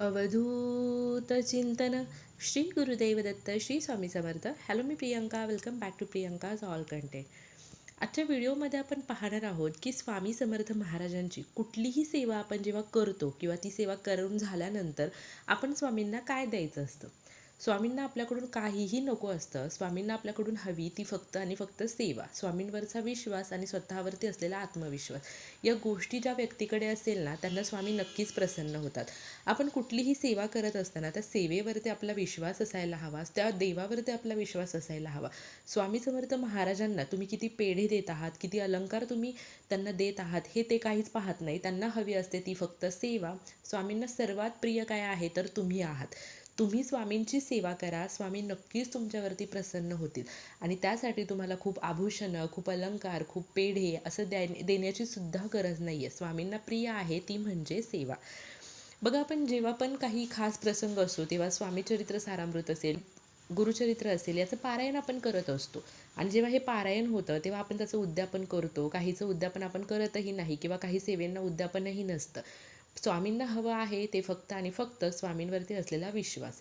अवधूत चिंतन. Shri Gurudev Datta Shri Swami Samarth. Hello me Priyanka. Welcome back to Priyanka's all content आजच्या व्हिडिओमध्ये आपण पाहणार आहोत की स्वामी समर्थ महाराजांची कुठलीही सेवा आपण जेव्हा करतो किंवा ती सेवा करून झाल्यानंतर आपण स्वामींना काय द्यायचं असतं? स्वामींना आपल्याकडून काहीही नको असतं. स्वामींना आपल्याकडून हवी ती फक्त आणि फक्त सेवा. स्वामींवरचा विश्वास आणि स्वतःवरती असलेला आत्मविश्वास. या गोष्टी ज्या व्यक्तीकडे असेल ना त्यांना स्वामी नक्कीच प्रसन्न होतात. आपण कुठलीही सेवा करत असताना त्या सेवेवरती आपला विश्वास असायला हवा त्या देवावरती आपला विश्वास असायला हवा. स्वामी समर्थ महाराजांना तुम्ही किती पेढे देत आहात किती अलंकार तुम्ही त्यांना देत आहात हे ते काहीच पाहत नाही. त्यांना हवी असते ती फक्त सेवा. स्वामींना सर्वात प्रिय काय आहे तर तुम्ही आहात. तुम्ही स्वामींची सेवा करा स्वामी नक्कीच तुमच्यावरती प्रसन्न होतील. आणि त्यासाठी तुम्हाला खूप आभूषणं खूप अलंकार खूप पेढे असं द्या देण्याची सुद्धा गरज नाही आहे स्वामींना प्रिय आहे ती म्हणजे सेवा. बघा आपण जेव्हा पण काही खास प्रसंग असतो तेव्हा स्वामीचरित्र सारामृत असेल गुरुचरित्र असेल याचं पारायण आपण करत असतो. आणि जेव्हा हे पारायण होतं तेव्हा आपण त्याचं उद्यापन करतो. काहीचं उद्यापन आपण करतही नाही किंवा काही सेवेंना उद्यापनही नसतं. स्वामींना हवं आहे ते फक्त आणि फक्त स्वामींवरती असलेला विश्वास.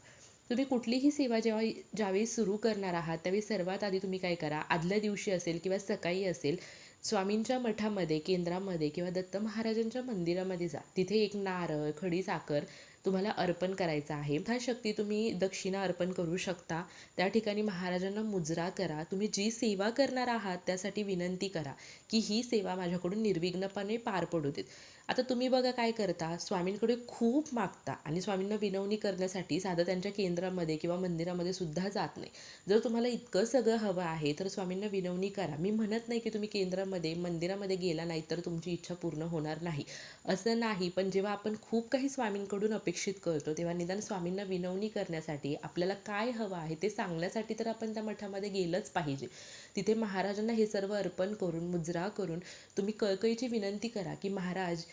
तुम्ही कुठलीही सेवा जेव्हा ज्यावेळी सुरू करणार आहात त्यावेळी सर्वात आधी तुम्ही काय करा? आदल्या दिवशी असेल किंवा सकाळी असेल स्वामींच्या मठामध्ये केंद्रामध्ये किंवा दत्त महाराजांच्या मंदिरामध्ये जा. तिथे एक नारळ खडी साखर तुम्हाला अर्पण करायचं आहे. शक्ती तुम्ही दक्षिणा अर्पण करू शकता. त्या ठिकाणी महाराजांना मुजरा करा. तुम्ही जी सेवा करणार आहात त्यासाठी विनंती करा की ही सेवा माझ्याकडून निर्विघ्नपणे पार पडू देत. आता तुम्ही बघा काय करता स्वामींकडे खूप मागता आणि स्वामींना विनवणी करण्यासाठी साधं त्यांच्या केंद्रामध्ये किंवा मंदिरामध्ये सुद्धा जात नाही. जर तुम्हाला इतकं सगळं हवं आहे तर स्वामींना विनवणी करा. मी म्हणत नाही की तुम्ही केंद्रामध्ये मंदिरामध्ये गेला नाही तर तुमची इच्छा पूर्ण होणार नाही. असं नाही पण जेव्हा आपण खूप काही स्वामींकडून अपेक्षित करतो तेव्हा निदान स्वामींना विनवणी करण्यासाठी आपल्याला काय हवं आहे ते सांगण्यासाठी तर आपण त्या मठामध्ये गेलंच पाहिजे. तिथे महाराजांना हे सर्व अर्पण करून मुजरा करून तुम्ही कळकळीची विनंती करा की महाराज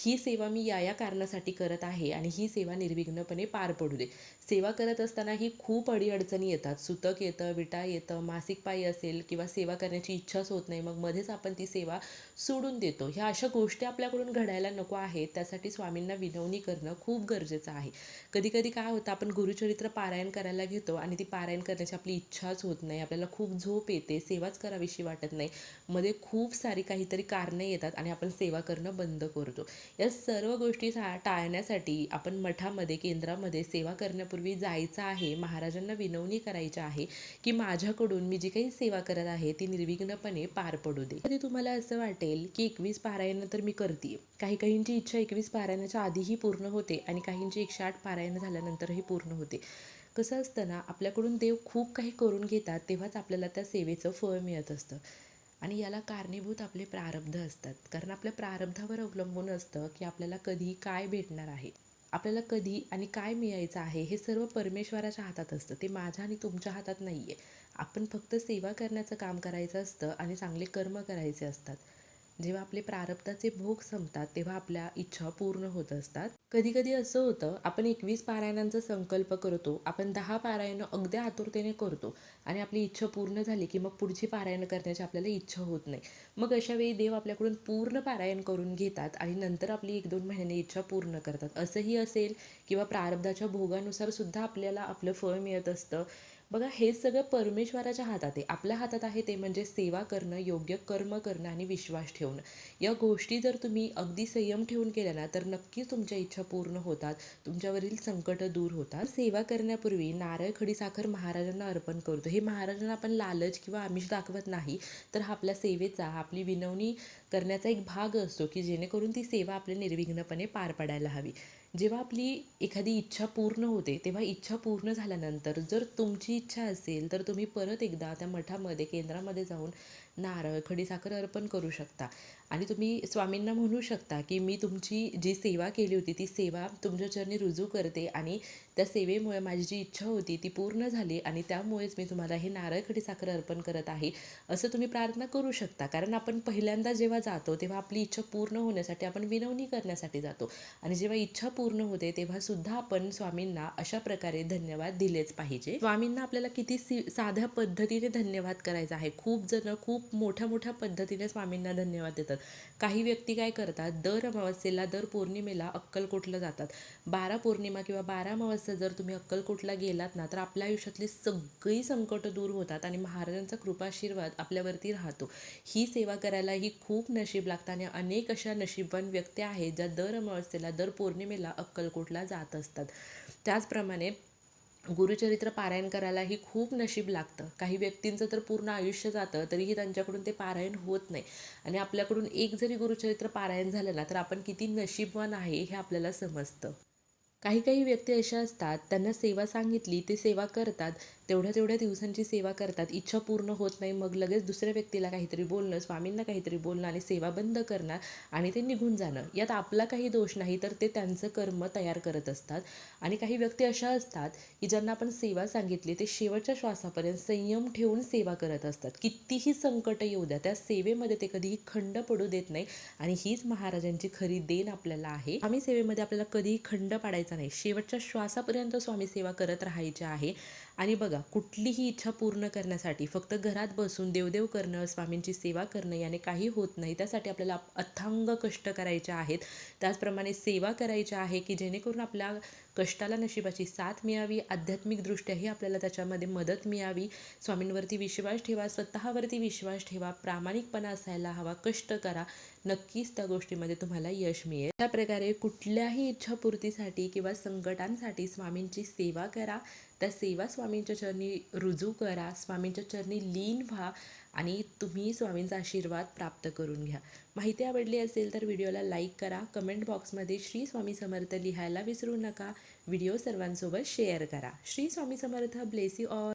ही सेवा मी या या कारणासाठी करत आहे आणि ही सेवा निर्विघ्नपणे पार पडू दे. सेवा करत असताना ही खूप अडीअडचणी येतात. सुतक येतं विटा येतं मासिक पायी असेल किंवा सेवा करण्याची इच्छाच होत नाही मग मध्येच आपण ती सेवा सोडून देतो. ह्या अशा गोष्टी आपल्याकडून घडायला नको आहेत. त्यासाठी स्वामींना विनवणी करणं खूप गरजेचं आहे. कधीकधी काय होतं आपण गुरुचरित्र पारायण करायला घेतो आणि ती पारायण करण्याची आपली इच्छाच होत नाही. आपल्याला खूप झोप येते सेवाच करावीशी वाटत नाही. मध्ये खूप सारी काहीतरी कारणे येतात आणि आपण सेवा करणं बंद करतो. या सर्व गोष्टी टाळण्यासाठी आपण मठामध्ये केंद्रामध्ये सेवा करण्यापूर्वी जायचं आहे महाराजांना विनवणी करायची आहे की माझ्याकडून मी जी काही सेवा करत आहे ती निर्विघ्नपणे पार पडू दे. कधी तुम्हाला असं वाटेल की एकवीस पारायण तर मी करते काही काहींची इच्छा एकवीस पारायणाच्या आधीही पूर्ण होते आणि काहींची एकशे आठ पारायण झाल्यानंतरही पूर्ण होते. कसं असतं ना आपल्याकडून देव खूप काही करून घेतात तेव्हाच आपल्याला त्या सेवेचं फळ मिळत असतं. आणि याला कारणीभूत आपले प्रारब्ध असतात. कारण आपल्या प्रारब्धावर अवलंबून असतं की आपल्याला कधी काय भेटणार आहे. आपल्याला कधी आणि काय मिळायचं आहे हे सर्व परमेश्वराच्या हातात असतं. ते माझ्या आणि तुमच्या हातात नाही आहे आपण फक्त सेवा करण्याचं काम करायचं असतं आणि चांगले कर्म करायचे असतात. जेव्हा आपले प्रारब्धाचे भोग संपतात तेव्हा आपल्या इच्छा पूर्ण होत असतात. कधी कधी असं होतं आपण एकवीस पारायणांचा संकल्प करतो आपण दहा पारायणं अगदी आतुरतेने करतो आणि आपली इच्छा पूर्ण झाली की मग पुढची पारायण करण्याची आपल्याला इच्छा होत नाही. मग अशा वेळी देव आपल्याकडून पूर्ण पारायण करून घेतात आणि नंतर आपली एक दोन महिन्याने इच्छा पूर्ण करतात. असंही असेल किंवा प्रारब्धाच्या भोगानुसार सुद्धा आपल्याला आपलं फळ मिळत असतं. बघा हे सगळं परमेश्वराच्या हातात आहे. आपल्या हातात आहे ते म्हणजे सेवा करणं योग्य कर्म करणं आणि विश्वास ठेवणं. या गोष्टी जर तुम्ही अगदी संयम ठेवून केल्या ना तर नक्कीच तुमच्या इच्छा पूर्ण होतात. तुमच्यावरील संकट दूर होतात. सेवा करण्यापूर्वी नारळ खडीसाखर महाराजांना अर्पण करतो. हे महाराजांना आपण लालच किंवा आमिष दाखवत नाही तर हा आपल्या सेवेचा आपली विनवणी करण्याचा एक भाग असतो की जेणेकरून ती सेवा आपल्या निर्विघ्नपणे पार पडायला हवी. जेव्हा आपली एखादी इच्छा पूर्ण होते तेव्हा इच्छा पूर्ण झाल्यानंतर जर तुमची इच्छा असेल तर तुम्ही परत एकदा त्या मठामध्ये केंद्रामध्ये जाऊन नारळ खडीसाखर अर्पण करू शकता. आणि तुम्ही स्वामींना म्हणू शकता की मी तुमची जी सेवा केली होती ती सेवा तुमच्या चरणी रुजू करते आणि त्या सेवेमुळे माझी जी इच्छा होती ती पूर्ण झाली आणि त्यामुळेच मी तुम्हाला हे नारळ खडीसाखर अर्पण करत आहे असं तुम्ही प्रार्थना करू शकता. कारण आपण पहिल्यांदा जेव्हा जातो तेव्हा आपली इच्छा पूर्ण होण्यासाठी आपण विनवणी करण्यासाठी जातो. आणि जेव्हा इच्छा पूर्ण होते तेव्हा सुद्धा आपण स्वामींना अशा प्रकारे धन्यवाद दिलेच पाहिजे. स्वामींना आपल्याला किती साध्या पद्धतीने धन्यवाद करायचा आहे. खूप जण खूप खूप मोठ्या मोठ्या पद्धतीने स्वामींना धन्यवाद देतात. काही व्यक्ती काय करतात दर अमावस्येला दर पौर्णिमेला अक्कलकोटला जातात. बारा पौर्णिमा किंवा बारा अमावस्या जर तुम्ही अक्कलकोटला गेलात ना तर आपल्या आयुष्यातली सगळी संकटं दूर होतात आणि महाराजांचा कृपाशीर्वाद आपल्यावरती राहतो. ही सेवा करायला ही खूप नशीब लागतं आणि अनेक अशा नशीबवान व्यक्ती आहेत ज्या दर अमावस्येला दर पौर्णिमेला अक्कलकोटला जात असतात. त्याचप्रमाणे गुरुचरित्र पारायण करायलाही खूप नशीब लागतं. काही व्यक्तींचं तर पूर्ण आयुष्य जातं तरीही त्यांच्याकडून ते पारायण होत नाही. आणि आपल्याकडून एक जरी गुरुचरित्र पारायण झालं ना तर आपण किती नशीबवान आहे हे आपल्याला समजतं. काही काही व्यक्ती अशा असतात त्यांना सेवा सांगितली ते सेवा करतात तेवढ्या तेवढ्या दिवसांची सेवा करतात इच्छा पूर्ण होत नाही मग लगेच दुसऱ्या व्यक्तीला काहीतरी बोलणं स्वामींना काहीतरी बोलणं आणि सेवा बंद करणार आणि ते निघून जाणं. यात आपला काही दोष नाही तर ते त्यांचं कर्म तयार करत असतात. आणि काही व्यक्ती अशा असतात की ज्यांना आपण सेवा सांगितली ते शेवटच्या श्वासापर्यंत संयम ठेवून सेवा करत असतात. कितीही संकट येऊ द्या त्या सेवेमध्ये ते कधीही खंड पडू देत नाही आणि हीच महाराजांची खरी देण आपल्याला आहे. आम्ही सेवेमध्ये आपल्याला कधीही खंड पाडायचं नाही. शेवटच्या श्वासापर्यंत स्वामी सेवा करत राहायची आहे. आणि बघा कुठलीही इच्छा पूर्ण करण्यासाठी फक्त घरात बसून देवदेव करणं स्वामींची सेवा करणं याने काही होत नाही. त्यासाठी आपल्याला अथांग कष्ट करायचे आहेत. त्याचप्रमाणे सेवा करायची आहे की जेणेकरून आपल्या कष्टाला नशिबाची साथ मिळावी आध्यात्मिकदृष्ट्याही आपल्याला त्याच्यामध्ये मदत मिळावी. स्वामींवरती विश्वास ठेवा स्वतःवरती विश्वास ठेवा प्रामाणिकपणा असायला हवा कष्ट करा. नक्कीच त्या गोष्टीमध्ये तुम्हाला यश मिळेल. त्या प्रकारे कुठल्याही इच्छापूर्तीसाठी किंवा संकटांसाठी स्वामींची सेवा करा. त्या सेवा स्वामींच्या चरणी रुजू करा स्वामींच्या चरणी लीन व्हा आणि तुम्ही स्वामींचा आशीर्वाद प्राप्त करून घ्या. माहिती आवडली असेल तर व्हिडिओला लाईक करा कमेंट बॉक्समध्ये श्री स्वामी समर्थ लिहायला विसरू नका. व्हिडिओ सर्वांसोबत शेअर करा. Shri Swami Samarth bless you all.